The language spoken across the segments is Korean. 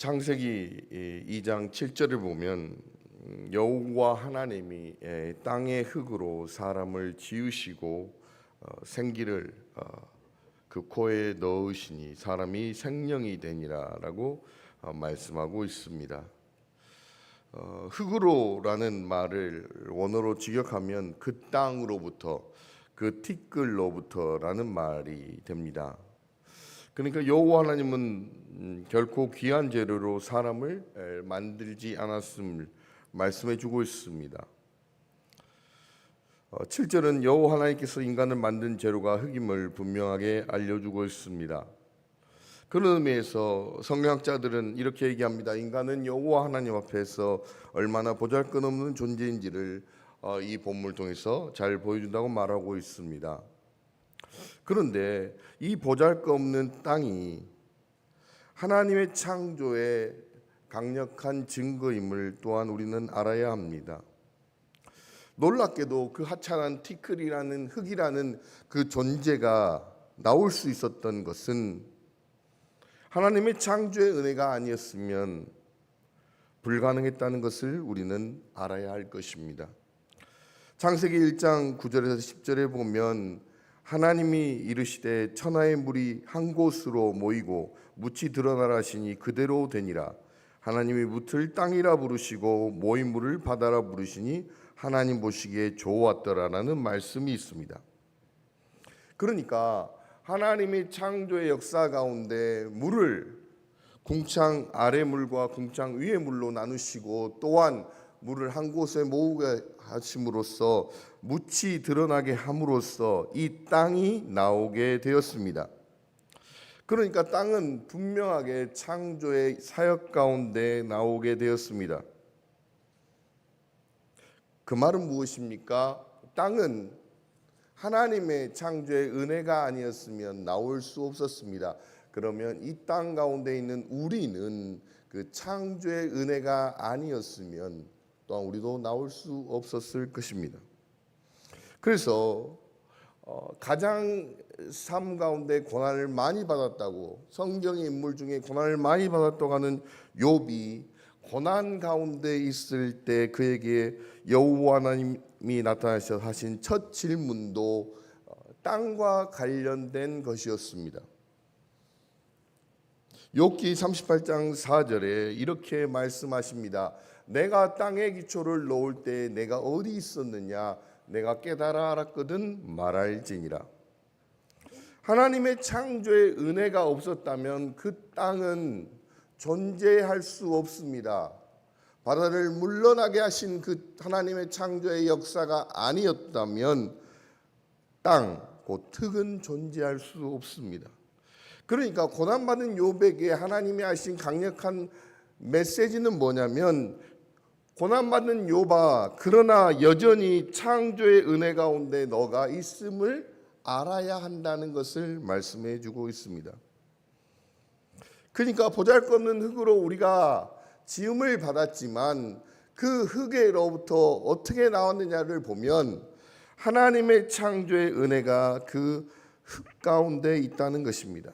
창세기 2장 7절을 보면 음, 여호와 하나님이 에, 땅의 흙으로 사람을 지으시고 어, 생기를 어, 그 코에 넣으시니 사람이 생명이 되니라라고 어, 말씀하고 있습니다. 어, 흙으로라는 말을 원어로 직역하면 그 땅으로부터 그 티끌로부터라는 말이 됩니다. 그러니까 여호와 하나님은 음, 결코 귀한 재료로 사람을 에, 만들지 않았음을 말씀해 주고 있습니다. 어, 7절은 여호와 하나님께서 인간을 만든 재료가 흙임을 분명하게 알려주고 있습니다. 그런 의미에서 성경학자들은 이렇게 얘기합니다. 인간은 여호와 하나님 앞에서 얼마나 보잘것없는 존재인지를 어, 이 본문을 통해서 잘 보여준다고 말하고 있습니다. 그런데 이 보잘것없는 땅이 하나님의 창조의 강력한 증거임을 또한 우리는 알아야 합니다. 놀랍게도 그 하찮은 티클이라는 흙이라는 그 존재가 나올 수 있었던 것은 하나님의 창조의 은혜가 아니었으면 불가능했다는 것을 우리는 알아야 할 것입니다. 창세기 1장 9절에서 10절에 보면 하나님이 이르시되 천하의 물이 한 곳으로 모이고 묻이 드러나라 하시니 그대로 되니라 하나님이 묻을 땅이라 부르시고 모인 물을 바다라 부르시니 하나님 보시기에 좋았더라라는 말씀이 있습니다. 그러니까 하나님이 창조의 역사 가운데 물을 궁창 아래 물과 궁창 위의 물로 나누시고 또한 물을 한 곳에 모으게 하심으로써 묻이 드러나게 함으로써 이 땅이 나오게 되었습니다. 그러니까 땅은 분명하게 창조의 사역 가운데 나오게 되었습니다. 그 말은 무엇입니까? 땅은 하나님의 창조의 은혜가 아니었으면 나올 수 없었습니다. 그러면 이 땅 가운데 있는 우리는 그 창조의 은혜가 아니었으면 또한 우리도 나올 수 없었을 것입니다. 그래서 어, 가장 삶 가운데 고난을 많이 받았다고 성경의 인물 중에 고난을 많이 받았다고 하는 욥이 고난 가운데 있을 때 그에게 여호와 하나님이 나타나셔 하신 첫 질문도 어, 땅과 관련된 것이었습니다. 욥기 38장 4절에 이렇게 말씀하십니다. 내가 땅의 기초를 놓을 때 내가 어디 있었느냐 내가 깨달아 알았거든 말할지니라. 하나님의 창조의 은혜가 없었다면 그 땅은 존재할 수 없습니다. 바다를 물러나게 하신 그 하나님의 창조의 역사가 아니었다면 땅, 곧 흙은 존재할 수 없습니다. 그러니까 고난받은 요백에 하나님이 하신 강력한 메시지는 뭐냐면 고난받는 요바 그러나 여전히 창조의 은혜 가운데 너가 있음을 알아야 한다는 것을 말씀해 주고 있습니다. 그러니까 보잘것없는 흙으로 우리가 지음을 받았지만 그 흙에로부터 어떻게 나왔느냐를 보면 하나님의 창조의 은혜가 그 흙 가운데 있다는 것입니다.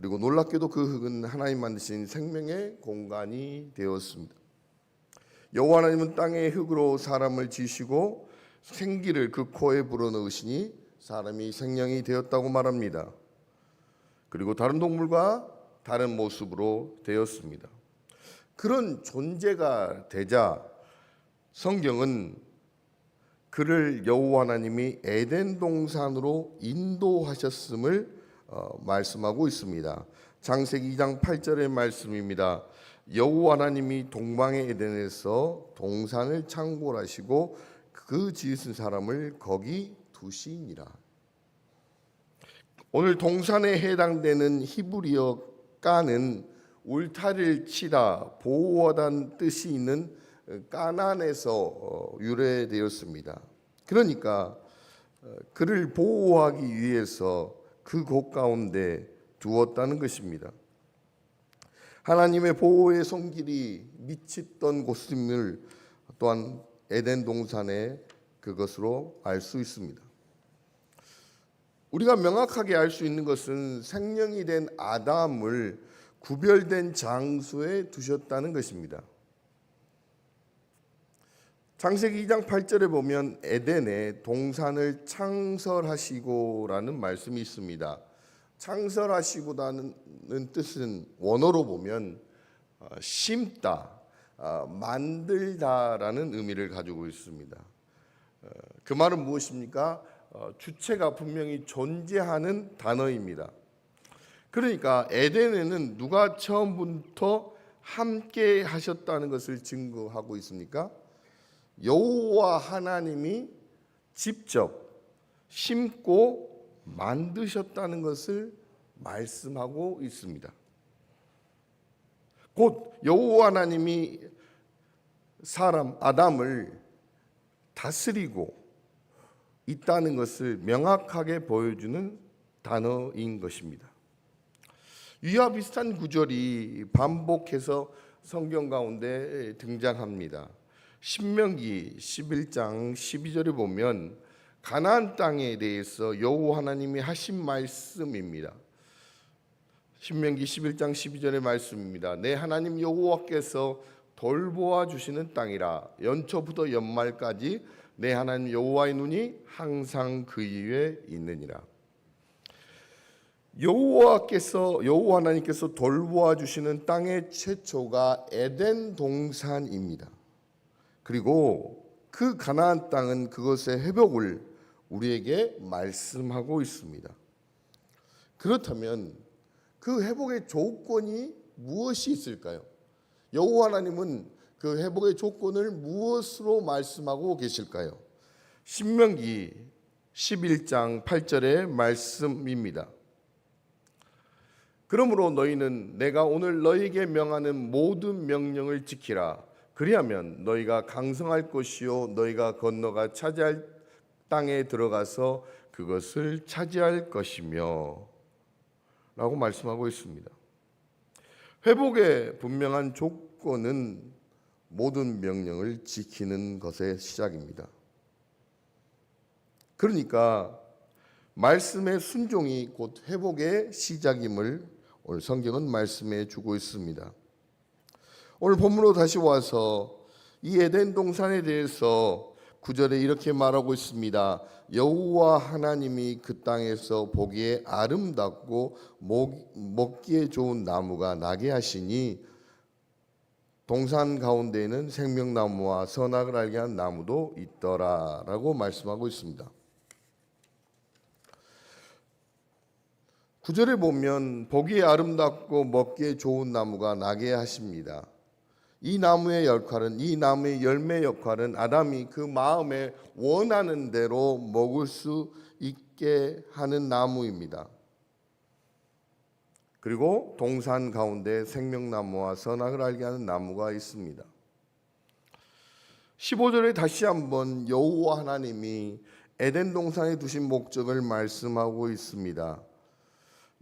그리고 놀랍게도 그 흙은 하나님 만드신 생명의 공간이 되었습니다. 여호와 하나님은 땅의 흙으로 사람을 지시고 생기를 그 코에 불어넣으시니 사람이 생명이 되었다고 말합니다. 그리고 다른 동물과 다른 모습으로 되었습니다. 그런 존재가 되자 성경은 그를 여호와 하나님이 에덴 동산으로 인도하셨음을 어, 말씀하고 있습니다. 장세기 2장 8절의 말씀입니다. 여호와 하나님이 동방의 에덴에서 동산을 창궐하시고 그 지으신 사람을 거기 두시니라. 오늘 동산에 해당되는 히브리어 까는 울타리를 치다 보호하다는 뜻이 있는 까난에서 어, 유래되었습니다. 그러니까 어, 그를 보호하기 위해서 그 곳 가운데 두었다는 것입니다. 하나님의 보호의 손길이 미쳤던 곳임을 또한 에덴 동산의 그것으로 알 수 있습니다. 우리가 명확하게 알 수 있는 것은 생명이 된 아담을 구별된 장소에 두셨다는 것입니다. 창세기 2장 8절에 보면 에덴에 동산을 창설하시고라는 말씀이 있습니다. 창설하시고라는 뜻은 원어로 보면 어, 심다, 어, 만들다라는 의미를 가지고 있습니다. 어, 그 말은 무엇입니까? 어, 주체가 분명히 존재하는 단어입니다. 그러니까 에덴에는 누가 처음부터 함께 하셨다는 것을 증거하고 있습니까? 여호와 하나님이 직접 심고 만드셨다는 것을 말씀하고 있습니다. 곧 여호와 하나님이 사람 아담을 다스리고 있다는 것을 명확하게 보여주는 단어인 것입니다. 위와 비슷한 구절이 반복해서 성경 가운데 등장합니다. 신명기 11장 12절에 보면 가나안 땅에 대해서 여호와 하나님이 하신 말씀입니다. 신명기 11장 12절의 말씀입니다. 내 하나님 여호와께서 돌보아 주시는 땅이라 연초부터 연말까지 내 하나님 여호와의 눈이 항상 그 위에 있느니라. 여호와께서 여호와 하나님께서 돌보아 주시는 땅의 최초가 에덴 동산입니다. 그리고 그 가나안 땅은 그것의 회복을 우리에게 말씀하고 있습니다. 그렇다면 그 회복의 조건이 무엇이 있을까요? 여호와 하나님은 그 회복의 조건을 무엇으로 말씀하고 계실까요? 신명기 11장 8절의 말씀입니다. 그러므로 너희는 내가 오늘 너희에게 명하는 모든 명령을 지키라. 그리하면 너희가 강성할 것이요 너희가 건너가 차지할 땅에 들어가서 그것을 차지할 것이며 라고 말씀하고 있습니다. 회복의 분명한 조건은 모든 명령을 지키는 것의 시작입니다. 그러니까 말씀의 순종이 곧 회복의 시작임을 오늘 성경은 말씀해 주고 있습니다. 오늘 본문으로 다시 와서 이 에덴 동산에 대해서 구절에 이렇게 말하고 있습니다. 여호와 하나님이 그 땅에서 보기에 아름답고 먹, 먹기에 좋은 나무가 나게 하시니 동산 가운데에는 생명나무와 선악을 알게 한 나무도 있더라라고 말씀하고 있습니다. 구절에 보면 보기에 아름답고 먹기에 좋은 나무가 나게 하십니다. 이 나무의 역할은 이 나무의 열매 역할은 아담이 그 마음에 원하는 대로 먹을 수 있게 하는 나무입니다. 그리고 동산 가운데 생명나무와 선악을 알게 하는 나무가 있습니다. 15절에 다시 한번 여호와 하나님이 에덴 동산에 두신 목적을 말씀하고 있습니다.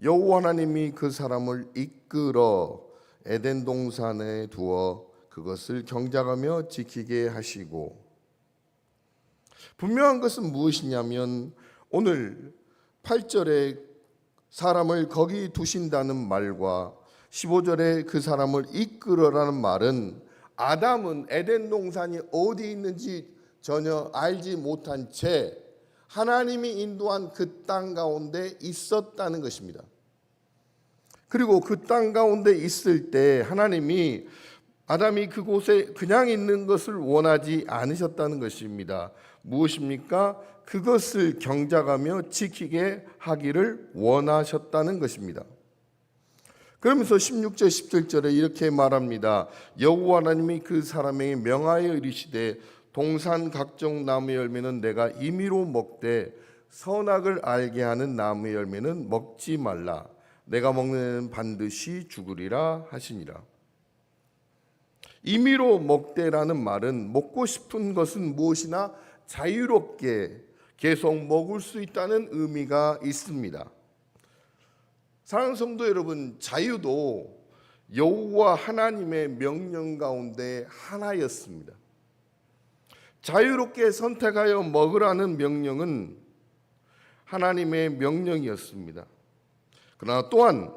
여호와 하나님이 그 사람을 이끌어 에덴 동산에 두어 그것을 경작하며 지키게 하시고 분명한 것은 무엇이냐면 오늘 8절에 사람을 거기 두신다는 말과 15절에 그 사람을 이끌어라는 말은 아담은 에덴 동산이 어디 있는지 전혀 알지 못한 채 하나님이 인도한 그 땅 가운데 있었다는 것입니다. 그리고 그 땅 가운데 있을 때 하나님이 아담이 그곳에 그냥 있는 것을 원하지 않으셨다는 것입니다. 무엇입니까? 그것을 경작하며 지키게 하기를 원하셨다는 것입니다. 그러면서 16절 17절에 이렇게 말합니다. 여호와 하나님이 그 사람에게 명하여 이르시되 동산 각종 나무 열매는 내가 임의로 먹되 선악을 알게 하는 나무 열매는 먹지 말라. 내가 먹는 반드시 죽으리라 하시니라. 임의로 먹되라는 말은 먹고 싶은 것은 무엇이나 자유롭게 계속 먹을 수 있다는 의미가 있습니다. 사랑하는 성도 여러분, 자유도 여호와 하나님의 명령 가운데 하나였습니다. 자유롭게 선택하여 먹으라는 명령은 하나님의 명령이었습니다. 그러나 또한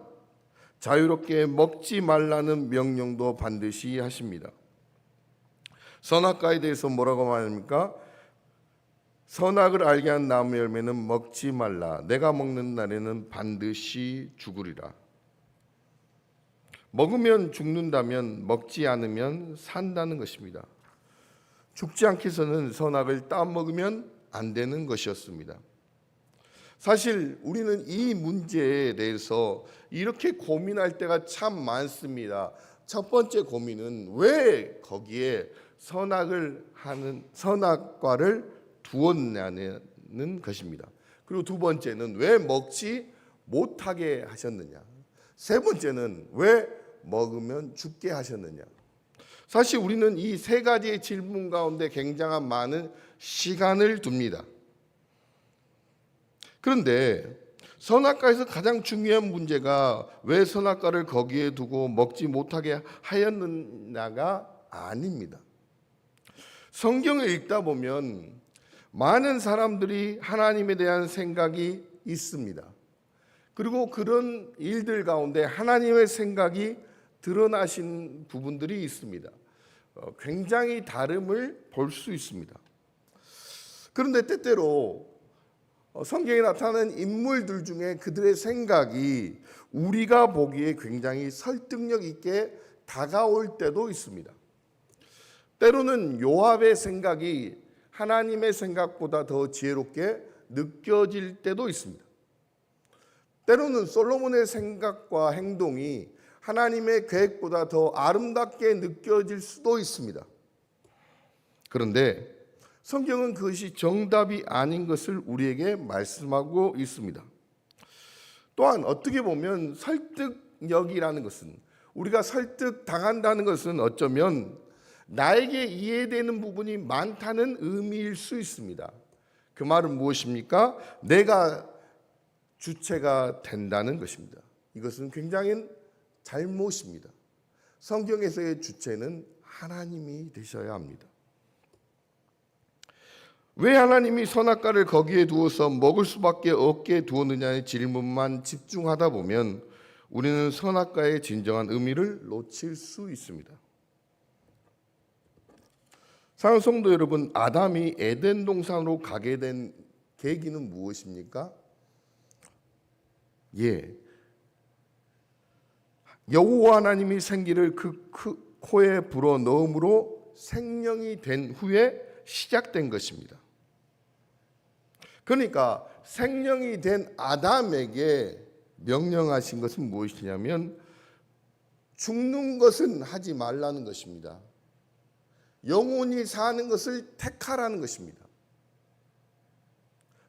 자유롭게 먹지 말라는 명령도 반드시 하십니다. 선악과에 대해서 뭐라고 말합니까? 선악을 알게 한 나무 열매는 먹지 말라. 내가 먹는 날에는 반드시 죽으리라. 먹으면 죽는다면 먹지 않으면 산다는 것입니다. 죽지 않기 위해서는 선악을 따먹으면 안 되는 것이었습니다. 사실 우리는 이 문제에 대해서 이렇게 고민할 때가 참 많습니다. 첫 번째 고민은 왜 거기에 선악을 하는 선악과를 두었냐는 것입니다. 그리고 두 번째는 왜 먹지 못하게 하셨느냐. 세 번째는 왜 먹으면 죽게 하셨느냐. 사실 우리는 이 세 가지의 질문 가운데 굉장한 많은 시간을 둡니다. 그런데 선악과에서 가장 중요한 문제가 왜 선악과를 거기에 두고 먹지 못하게 하였느냐가 아닙니다. 성경을 읽다 보면 많은 사람들이 하나님에 대한 생각이 있습니다. 그리고 그런 일들 가운데 하나님의 생각이 드러나신 부분들이 있습니다. 어, 굉장히 다름을 볼 수 있습니다. 그런데 때때로 어, 성경에 나타나는 인물들 중에 그들의 생각이 우리가 보기에 굉장히 설득력 있게 다가올 때도 있습니다. 때로는 요압의 생각이 하나님의 생각보다 더 지혜롭게 느껴질 때도 있습니다. 때로는 솔로몬의 생각과 행동이 하나님의 계획보다 더 아름답게 느껴질 수도 있습니다. 그런데 성경은 그것이 정답이 아닌 것을 우리에게 말씀하고 있습니다. 또한 어떻게 보면 설득력이라는 것은 우리가 설득 당한다는 것은 어쩌면 나에게 이해되는 부분이 많다는 의미일 수 있습니다. 그 말은 무엇입니까? 내가 주체가 된다는 것입니다. 이것은 굉장히 잘못입니다. 성경에서의 주체는 하나님이 되셔야 합니다. 왜 하나님이 선악과를 거기에 두어서 먹을 수밖에 없게 두었느냐의 질문만 집중하다 보면 우리는 선악과의 진정한 의미를 놓칠 수 있습니다. 사랑하는 성도 여러분, 아담이 에덴 동산으로 가게 된 계기는 무엇입니까? 예. 여호와 하나님이 생기를 그 코에 불어 넣음으로 생명이 된 후에 시작된 것입니다. 그러니까 생명이 된 아담에게 명령하신 것은 무엇이냐면 죽는 것은 하지 말라는 것입니다. 영원히 사는 것을 택하라는 것입니다.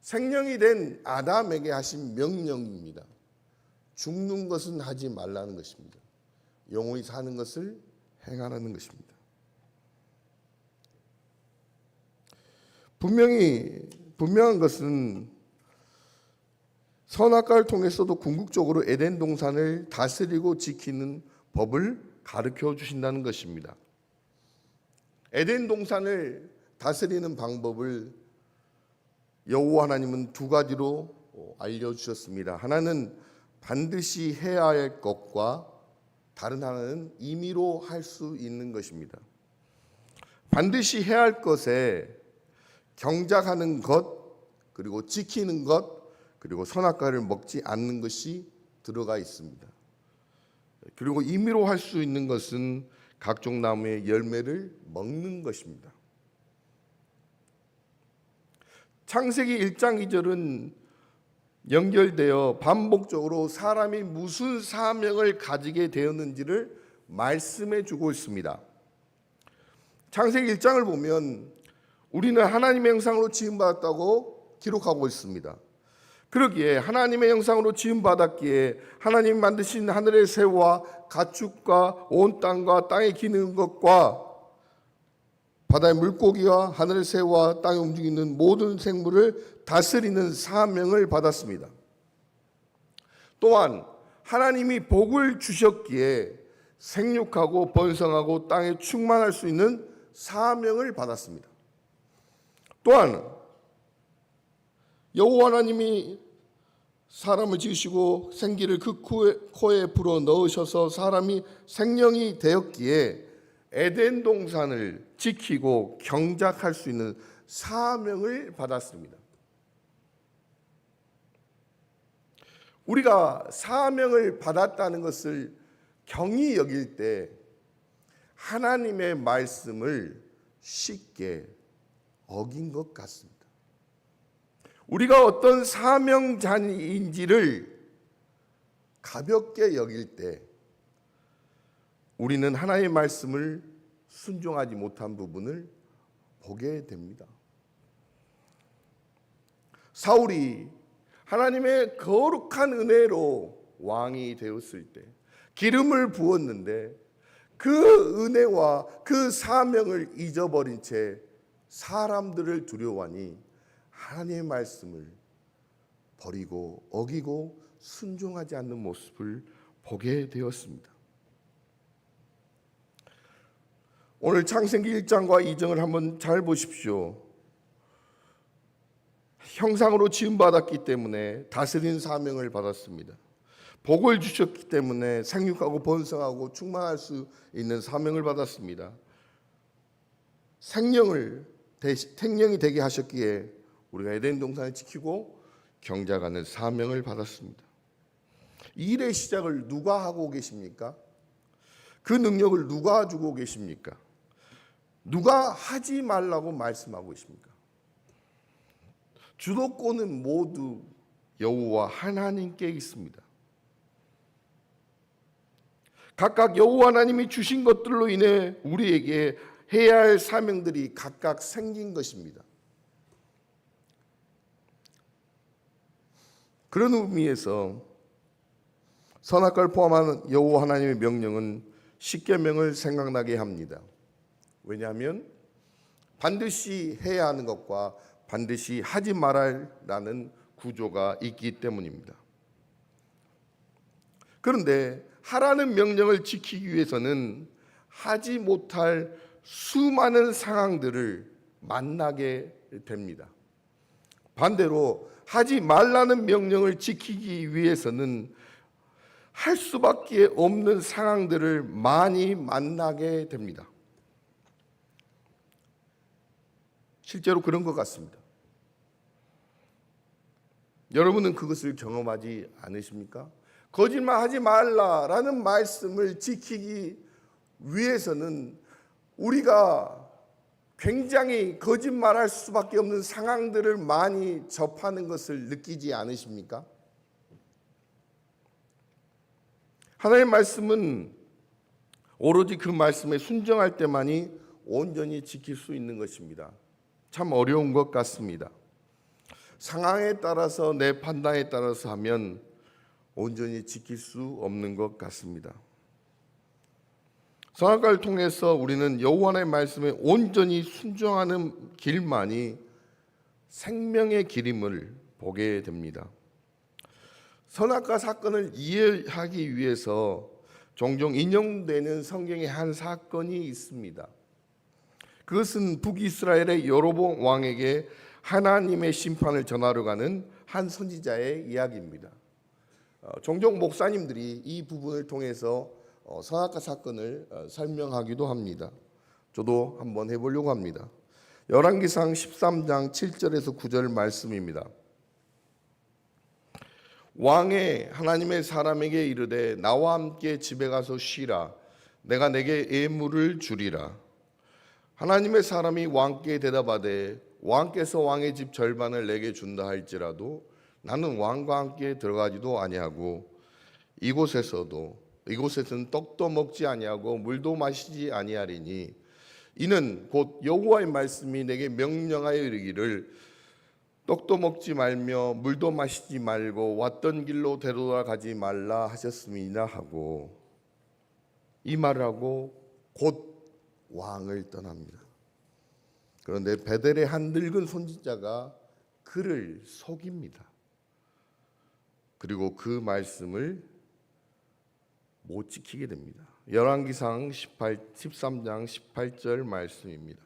생명이 된 아담에게 하신 명령입니다. 죽는 것은 하지 말라는 것입니다. 영원히 사는 것을 행하라는 것입니다. 분명히 분명한 것은 선악과를 통해서도 궁극적으로 에덴 동산을 다스리고 지키는 법을 가르쳐 주신다는 것입니다. 에덴 동산을 다스리는 방법을 여호와 하나님은 두 가지로 알려 주셨습니다. 하나는 반드시 해야 할 것과 다른 하나는 임의로 할 수 있는 것입니다. 반드시 해야 할 것에 경작하는 것 그리고 지키는 것 그리고 선악과를 먹지 않는 것이 들어가 있습니다. 그리고 임의로 할 수 있는 것은 각종 나무의 열매를 먹는 것입니다. 창세기 1장 2절은 연결되어 반복적으로 사람이 무슨 사명을 가지게 되었는지를 말씀해 주고 있습니다. 창세기 1장을 보면 우리는 하나님의 형상으로 지음받았다고 기록하고 있습니다. 그러기에 하나님의 형상으로 지음받았기에 하나님 만드신 하늘의 새와 가축과 온 땅과 땅에 기는 것과 바다의 물고기와 하늘의 새와 땅에 움직이는 모든 생물을 다스리는 사명을 받았습니다. 또한 하나님이 복을 주셨기에 생육하고 번성하고 땅에 충만할 수 있는 사명을 받았습니다. 또한 여호와 하나님이 사람을 지으시고 생기를 그 코에, 불어 넣으셔서 사람이 생명이 되었기에 에덴 동산을 지키고 경작할 수 있는 사명을 받았습니다. 우리가 사명을 받았다는 것을 경히 여길 때 하나님의 말씀을 쉽게 어긴 것 같습니다. 우리가 어떤 사명자인지를 가볍게 여길 때 우리는 하나님의 말씀을 순종하지 못한 부분을 보게 됩니다. 사울이 하나님의 거룩한 은혜로 왕이 되었을 때 기름을 부었는데 그 은혜와 그 사명을 잊어버린 채 사람들을 두려워하니 하나님의 말씀을 버리고 어기고 순종하지 않는 모습을 보게 되었습니다. 오늘 창세기 1장과 2장을 한번 잘 보십시오. 형상으로 지음 받았기 때문에 다스린 사명을 받았습니다. 복을 주셨기 때문에 생육하고 번성하고 충만할 수 있는 사명을 받았습니다. 생명을 생명이 되게 하셨기에 우리가 에덴 동산을 지키고 경작하는 사명을 받았습니다. 이 일의 시작을 누가 하고 계십니까? 그 능력을 누가 주고 계십니까? 누가 하지 말라고 말씀하고 계십니까? 주도권은 모두 여호와 하나님께 있습니다. 각각 여호와 하나님이 주신 것들로 인해 우리에게 해야 할 사명들이 각각 생긴 것입니다. 그런 의미에서 선악과를 포함한 여호와 하나님의 명령은 십계명을 생각나게 합니다. 왜냐하면 반드시 해야 하는 것과 반드시 하지 말아라는 구조가 있기 때문입니다. 그런데 하라는 명령을 지키기 위해서는 하지 못할 수많은 상황들을 만나게 됩니다. 반대로 하지 말라는 명령을 지키기 위해서는 할 수밖에 없는 상황들을 많이 만나게 됩니다. 실제로 그런 것 같습니다. 여러분은 그것을 경험하지 않으십니까? 거짓말 하지 말라라는 말씀을 지키기 위해서는 우리가 굉장히 거짓말할 수밖에 없는 상황들을 많이 접하는 것을 느끼지 않으십니까? 하나님의 말씀은 오로지 그 말씀에 순종할 때만이 온전히 지킬 수 있는 것입니다. 참 어려운 것 같습니다. 상황에 따라서 내 판단에 따라서 하면 온전히 지킬 수 없는 것 같습니다. 선악과를 통해서 우리는 여호와의 말씀에 온전히 순종하는 길만이 생명의 길임을 보게 됩니다. 선악과 사건을 이해하기 위해서 종종 인용되는 성경의 한 사건이 있습니다. 그것은 북이스라엘의 여로보 왕에게 하나님의 심판을 전하러 가는 한 선지자의 이야기입니다. 어, 종종 목사님들이 이 부분을 통해서 어, 선악과 사건을 어, 설명하기도 합니다. 저도 한번 해보려고 합니다. 열왕기상 13장 7절에서 9절 말씀입니다. 왕의 하나님의 사람에게 이르되 나와 함께 집에 가서 쉬라 내가 내게 예물을 주리라 하나님의 사람이 왕께 대답하되 왕께서 왕의 집 절반을 내게 준다 할지라도 나는 왕과 함께 들어가지도 아니하고 이곳에서도 이곳에서는 떡도 먹지 아니하고 물도 마시지 아니하리니 이는 곧 여호와의 말씀이 내게 명령하여 이르기를 떡도 먹지 말며 물도 마시지 말고 왔던 길로 되돌아가지 말라 하셨음이나 하고 이 말을 하고 곧 왕을 떠납니다. 그런데 베델의 한 늙은 손짓자가 그를 속입니다. 그리고 그 말씀을 못 지키게 됩니다. 열왕기상 18, 13장 18절 말씀입니다.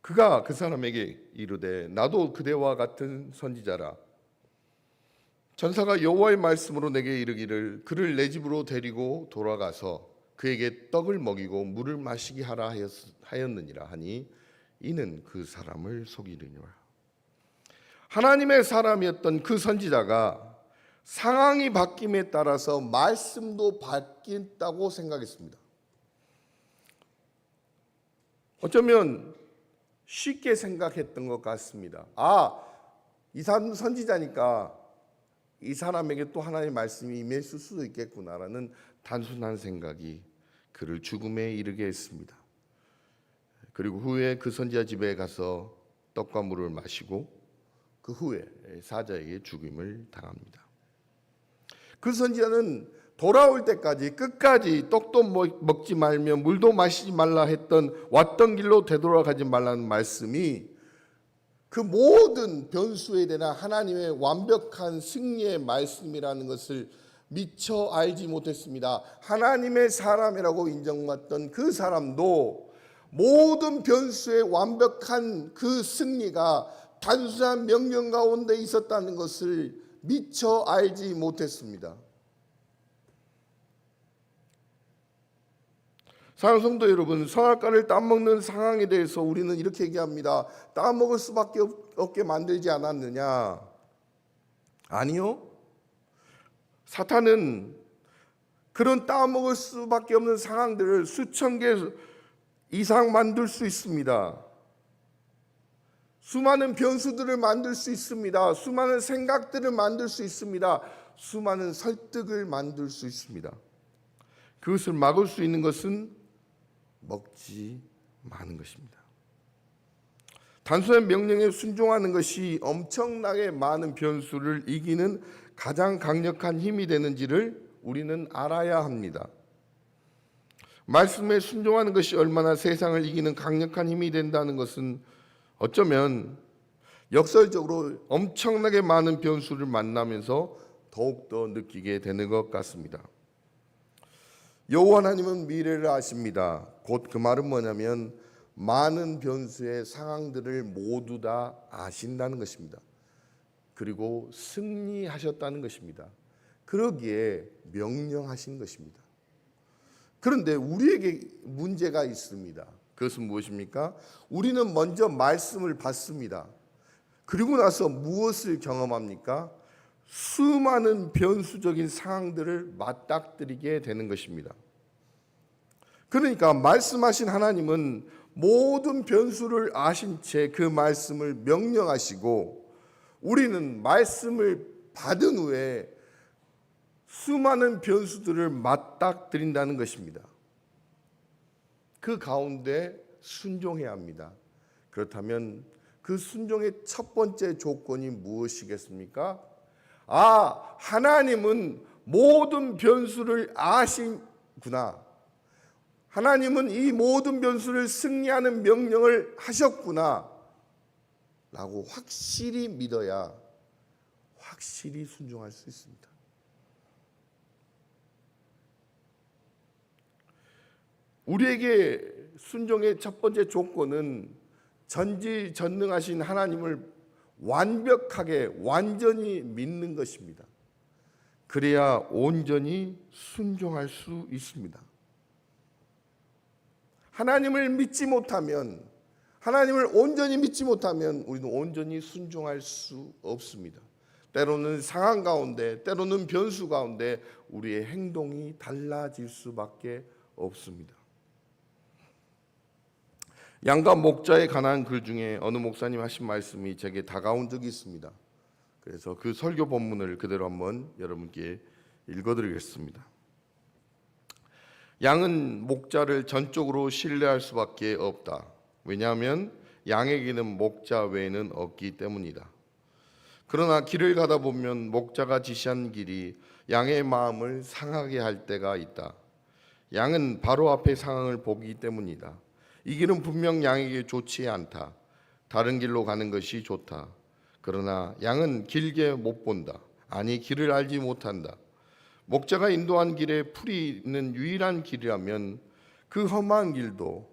그가 그 사람에게 이르되 나도 그대와 같은 선지자라 전사가 여호와의 말씀으로 내게 이르기를 그를 내 집으로 데리고 돌아가서 그에게 떡을 먹이고 물을 마시게 하라 하였- 하였느니라 하니 이는 그 사람을 속이느니라 하나님의 사람이었던 그 선지자가 상황이 바뀜에 따라서 말씀도 바뀐다고 생각했습니다. 어쩌면 쉽게 생각했던 것 같습니다. 아, 이 사람 선지자니까 이 사람에게 또 하나님의 말씀이 임했을 수도 있겠구나라는 단순한 생각이 그를 죽음에 이르게 했습니다. 그리고 후에 그 선지자 집에 가서 떡과 물을 마시고 그 후에 사자에게 죽임을 당합니다. 그 선지자는 돌아올 때까지 끝까지 떡도 먹- 먹지 말며 물도 마시지 말라 했던 왔던 길로 되돌아가지 말라는 말씀이 그 모든 변수에 대한 하나님의 완벽한 승리의 말씀이라는 것을 미처 알지 못했습니다. 하나님의 사람이라고 인정받던 그 사람도 모든 변수의 완벽한 그 승리가 단순한 명령 가운데 있었다는 것을 미처 알지 못했습니다. 사랑하는 성도 여러분, 선악과를 따먹는 상황에 대해서 우리는 이렇게 얘기합니다. 따먹을 수밖에 없- 없게 만들지 않았느냐? 아니요. 사탄은 그런 따먹을 수밖에 없는 상황들을 수천 개 이상 만들 수 있습니다. 수많은 변수들을 만들 수 있습니다. 수많은 생각들을 만들 수 있습니다. 수많은 설득을 만들 수 있습니다. 그것을 막을 수 있는 것은 먹지 마는 것입니다. 단순한 명령에 순종하는 것이 엄청나게 많은 변수를 이기는 가장 강력한 힘이 되는지를 우리는 알아야 합니다. 말씀에 순종하는 것이 얼마나 세상을 이기는 강력한 힘이 된다는 것은 어쩌면 역설적으로 엄청나게 많은 변수를 만나면서 더욱더 느끼게 되는 것 같습니다. 여호와 하나님은 미래를 아십니다. 곧 그 말은 뭐냐면 많은 변수의 상황들을 모두 다 아신다는 것입니다. 그리고 승리하셨다는 것입니다. 그러기에 명령하신 것입니다. 그런데 우리에게 문제가 있습니다. 그것은 무엇입니까? 우리는 먼저 말씀을 받습니다. 그리고 나서 무엇을 경험합니까? 수많은 변수적인 상황들을 맞닥뜨리게 되는 것입니다. 그러니까 말씀하신 하나님은 모든 변수를 아신 채 그 말씀을 명령하시고 우리는 말씀을 받은 후에 수많은 변수들을 맞닥뜨린다는 것입니다. 그 가운데 순종해야 합니다. 그렇다면 그 순종의 첫 번째 조건이 무엇이겠습니까? 아, 하나님은 모든 변수를 아신구나. 하나님은 이 모든 변수를 승리하는 명령을 하셨구나. 라고 확실히 믿어야 확실히 순종할 수 있습니다. 우리에게 순종의 첫 번째 조건은 전지전능하신 하나님을 완벽하게 완전히 믿는 것입니다. 그래야 온전히 순종할 수 있습니다. 하나님을 믿지 못하면 하나님을 온전히 믿지 못하면 우리는 온전히 순종할 수 없습니다. 때로는 상황 가운데, 때로는 변수 가운데 우리의 행동이 달라질 수밖에 없습니다. 양과 목자에 관한 글 중에 어느 목사님 하신 말씀이 제게 다가온 적이 있습니다. 그래서 그 설교 본문을 그대로 한번 여러분께 읽어드리겠습니다. 양은 목자를 전적으로 신뢰할 수밖에 없다. 왜냐하면 양에게는 목자 외에는 없기 때문이다. 그러나 길을 가다 보면 목자가 지시한 길이 양의 마음을 상하게 할 때가 있다. 양은 바로 앞의 상황을 보기 때문이다. 이 길은 분명 양에게 좋지 않다. 다른 길로 가는 것이 좋다. 그러나 양은 길게 못 본다. 아니 길을 알지 못한다. 목자가 인도한 길에 풀이 있는 유일한 길이라면 그 험한 길도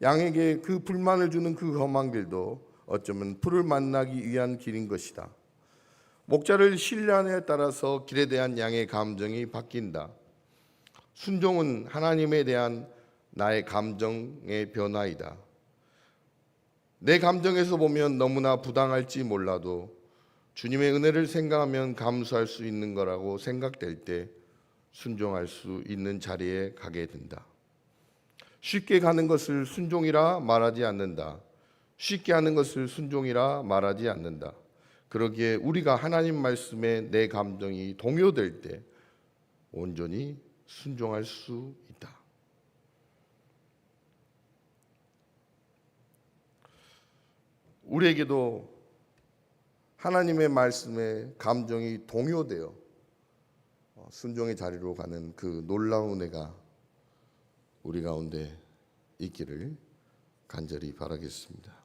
양에게 그 불만을 주는 그 험한 길도 어쩌면 풀을 만나기 위한 길인 것이다. 목자를 신뢰함에 따라서 길에 대한 양의 감정이 바뀐다. 순종은 하나님에 대한 나의 감정의 변화이다. 내 감정에서 보면 너무나 부당할지 몰라도 주님의 은혜를 생각하면 감수할 수 있는 거라고 생각될 때 순종할 수 있는 자리에 가게 된다. 쉽게 가는 것을 순종이라 말하지 않는다. 쉽게 하는 것을 순종이라 말하지 않는다. 그러기에 우리가 하나님 말씀에 내 감정이 동요될 때 온전히 순종할 수 있다. 우리에게도 하나님의 말씀에 감정이 동요되어 어, 순종의 자리로 가는 그 놀라운 은혜가 우리 가운데 있기를 간절히 바라겠습니다.